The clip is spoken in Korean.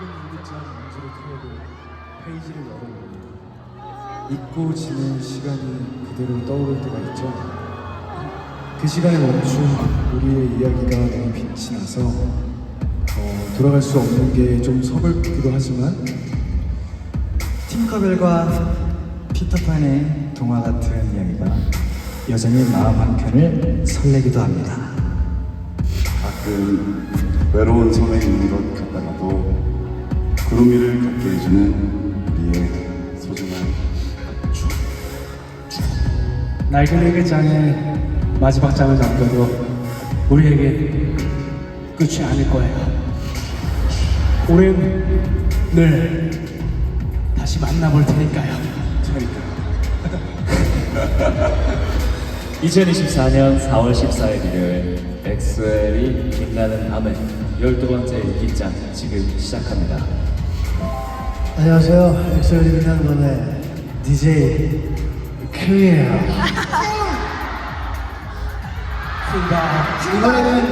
느긋한 음소를 틀어도 페이지를 열어보니 잊고 지낸 시간이 그대로 떠오를 때가 있죠. 그 시간에 멈춘 우리의 이야기가 너무 빛이 나서 어, 돌아갈 수 없는 게 좀 서글프기도 하지만 팅커벨과 피터판의 동화 같은 이야기가 여전히 마음 한켠을 설레기도 합니다. 가끔 외로운 섬에 있는 것 같다가도 구름 위를 걷게 해주는 우리의 소중한 추억. 날개리의 장에 마지막 장을 남겨도 우리에게 끝이 아닐 거예요. 우린 늘 다시 만나볼 테니까요. 2024년 4월 14일 일요일 엑스웰이 빛나는 밤에 12번째 인기장 지금 시작합니다. 안녕하세요. 엑소리 밤의 DJ 큐이에요. 이번에는